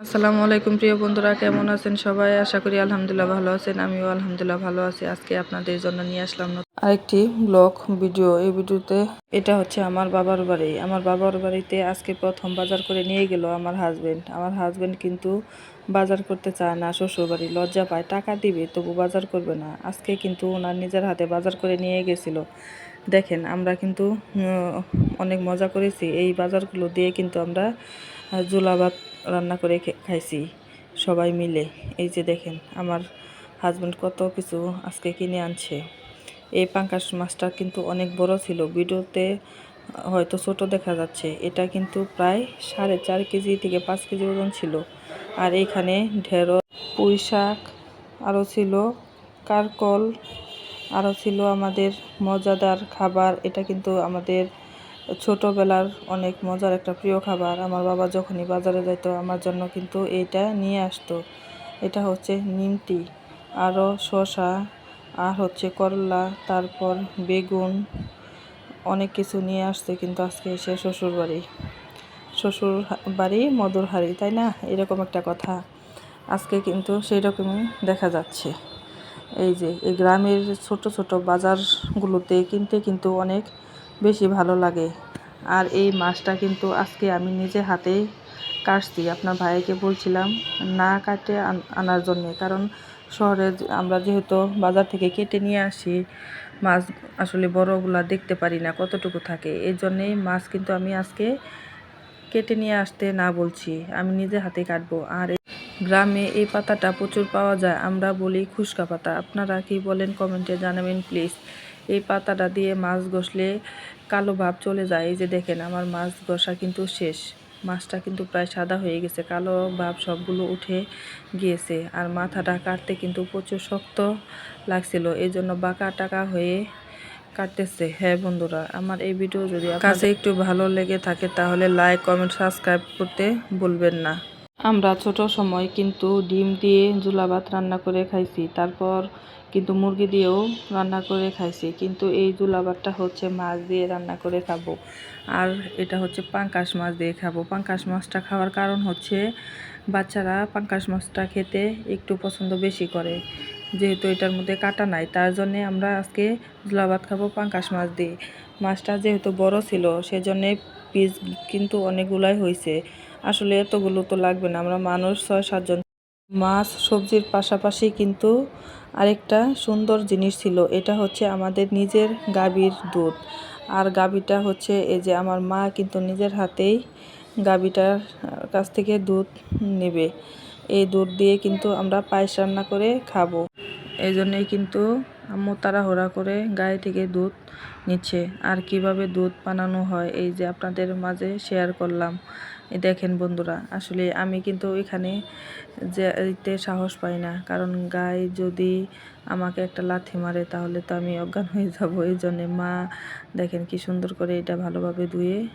আসসালামু আলাইকুম প্রিয় বন্ধুরা কেমন আছেন সবাই? আশা করি আলহামদুলিল্লাহ ভালো আছেন। আমিও আলহামদুলিল্লাহ ভালো আছি। আজকে আপনাদের জন্য নিয়ে আসলাম আরেকটি ব্লগ ভিডিও। এই ভিডিওতে এটা হচ্ছে আমার বাবার বাড়ি। আমার বাবার বাড়িতে আজকে প্রথম বাজার করে নিয়ে গেল আমার হাজবেন্ড আমার হাজবেন্ড কিন্তু বাজার করতে চায় না শ্বশুর বাড়ি লজ্জা পায় টাকা দিবে তবু বাজার করবে না। আজকে কিন্তু ওনার নিজের হাতে বাজার করে নিয়ে গেছিল। দেখেন আমরা কিন্তু অনেক মজা করেছি। এই বাজারগুলো দিয়ে কিন্তু আমরা আহ, জোলা ভাত রান্না করে খাইছি, সবাই মিলে। এই যে দেখেন, আমার হাজব্যান্ড কত কিছু আজকে কিনে আনছে। এই পাঙ্কাশ মাছটা কিন্তু অনেক বড় ছিল। ভিডিওতে, হয়তো ছোট দেখা যাচ্ছে। এটা কিন্তু প্রায় সাড়ে চার কেজি থেকে পাঁচ কেজি ওজন ছিল। আর এইখানে ঢেঁড়স, পুঁই শাক, আরও ছিল কারকল, আরও ছিল আমাদের মজাদার খাবার। এটা কিন্তু আমাদের ছোটবেলার অনেক মজার একটা প্রিয় খাবার। আমার বাবা যখনই বাজারে যেত আমার জন্য কিন্তু এইটা নিয়ে আসতো। এটা হচ্ছে নিমটি, আরও শসা, আর হচ্ছে করলা, তারপর বেগুন, অনেক কিছু নিয়ে আসছে কিন্তু আজকে এসে শ্বশুর বাড়ি শ্বশুর বাড়ি মধুর হাড়ি তাই না? এরকম একটা কথা। আজকে কিন্তু সেই রকমই দেখা যাচ্ছে। এই যে, এই গ্রামের ছোট ছোট বাজারগুলোতে কিনতে কিন্তু অনেক বেশি ভালো লাগে। আর এই মাছটা কিন্তু আজকে আমি নিজে হাতে কাটছি। আপনার ভাইকে বলছিলাম না কাটে আন- আনার জন্যে। কারণ শহরে আমরা যেহেতু বাজার থেকে কেটে নিয়ে আসি, মাছ আসলে বড়গুলা দেখতে পারি না, কতটুকু থাকে। এই জন্যেই মাছ কিন্তু আমি আজকে কেটে নিয়ে আসতে না বলছি, আমি নিজে হাতে কাটবো। আর গ্রামে এই পাতাটা প্রচুর পাওয়া যায়, আমরা বলি খুশকা পাতা। আপনারা কি বলেন কমেন্টে জানাবেন, প্লিজ। এই পাতাটা দিয়ে মাছ ঘষলে কালো ভাব চলে যায়। এই যে দেখেন, আমার মাছ ঘষা কিন্তু শেষ। মাছটা কিন্তু প্রায় সাদা হয়ে গেছে। কালো ভাব সবগুলো উঠে গিয়েছে। আর মাথাটা কাটতে কিন্তু প্রচুর শক্ত লাগছিল। এই জন্য বাঁকা টাকা হয়ে কাটতেছে। হ্যাঁ বন্ধুরা, আমার এই ভিডিও যদি কাছে একটু ভালো লেগে থাকে তাহলে লাইক কমেন্ট সাবস্ক্রাইব করতে ভুলবেন না। আমরা ছোট সময় কিন্তু ডিম দিয়ে জুলা ভাত রান্না করে খাইছি, তারপর কিন্তু মুরগি দিয়েও রান্না করে খাইছি, কিন্তু এই জুলা ভাতটা হচ্ছে মাছ দিয়ে রান্না করে খাব। আর এটা হচ্ছে পাঙ্কাশ মাছ দিয়ে খাব। পাঙ্কাশ মাছটা খাওয়ার কারণ হচ্ছে বাচ্চারা পাঙ্কাশ মাছটা খেতে একটু পছন্দ বেশি করে, যেহেতু এটার মধ্যে কাটা নাই, তার জন্যে আমরা আজকে জুলা ভাত খাব পাঙ্কাশ মাছ দিয়ে। মাছটা যেহেতু বড় ছিল, সেজন্যে পিস কিন্তু অনেকগুলাই হয়েছে আসলে এতগুলো তো লাগবে না, আমরা মানুষ ছয় সাতজন মাছ, সবজির পাশাপাশি কিন্তু আরেকটা সুন্দর জিনিস ছিল, এটা হচ্ছে আমাদের নিজের গাভীর দুধ। আর গাভীটা হচ্ছে এই যে আমার মা কিন্তু নিজের হাতেই গাভীটার কাছ থেকে দুধ নেবে। এই দুধ দিয়ে কিন্তু আমরা পায়েস রান্না করে খাব। এই জন্যই কিন্তু আম্মু তাড়াহুড়া করে গায়ে থেকে দুধ নিচ্ছে। আর কীভাবে দুধ বানানো হয় এই যে আপনাদের মাঝে শেয়ার করলাম। দেখেন বন্ধুরা, আসলে আমি কিন্তু এখানে যেতে সাহস পাই না। কারণ গায়ে যদি আমাকে একটা লাথি মারে, তাহলে তো আমি অজ্ঞান হয়ে যাব। এই জন্যে মা, দেখেন কি সুন্দর করে এটা ভালোভাবে ধুয়ে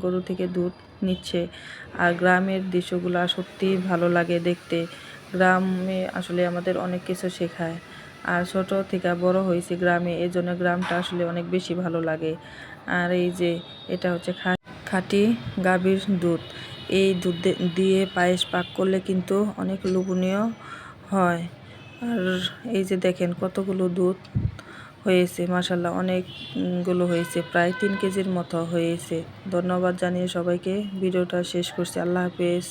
গরু থেকে দুধ নিচ্ছে। আর গ্রামের দৃশ্যগুলো সত্যি ভালো লাগে দেখতে। গ্রামে আসলে আমাদের অনেক কিছু শেখায়। আর ছোট থেকে বড় হয়েছি গ্রামে, এই জন্য গ্রামটা আসলে অনেক বেশি ভালো লাগে। আর এই যে, এটা হচ্ছে খা- খাঁটি গাভীর দুধ। এই দুধ দিয়ে পায়েস পাক করলে কিন্তু অনেক লোভনীয় হয়। আর এই যে দেখেন কতগুলো দুধ হয়েছে মাসাল্লাহ অনেকগুলো হয়েছে, প্রায় তিন কেজির মতো হয়েছে। ধন্যবাদ জানিয়ে সবাইকে ভিডিওটা শেষ করছি। আল্লাহ হাফেজ।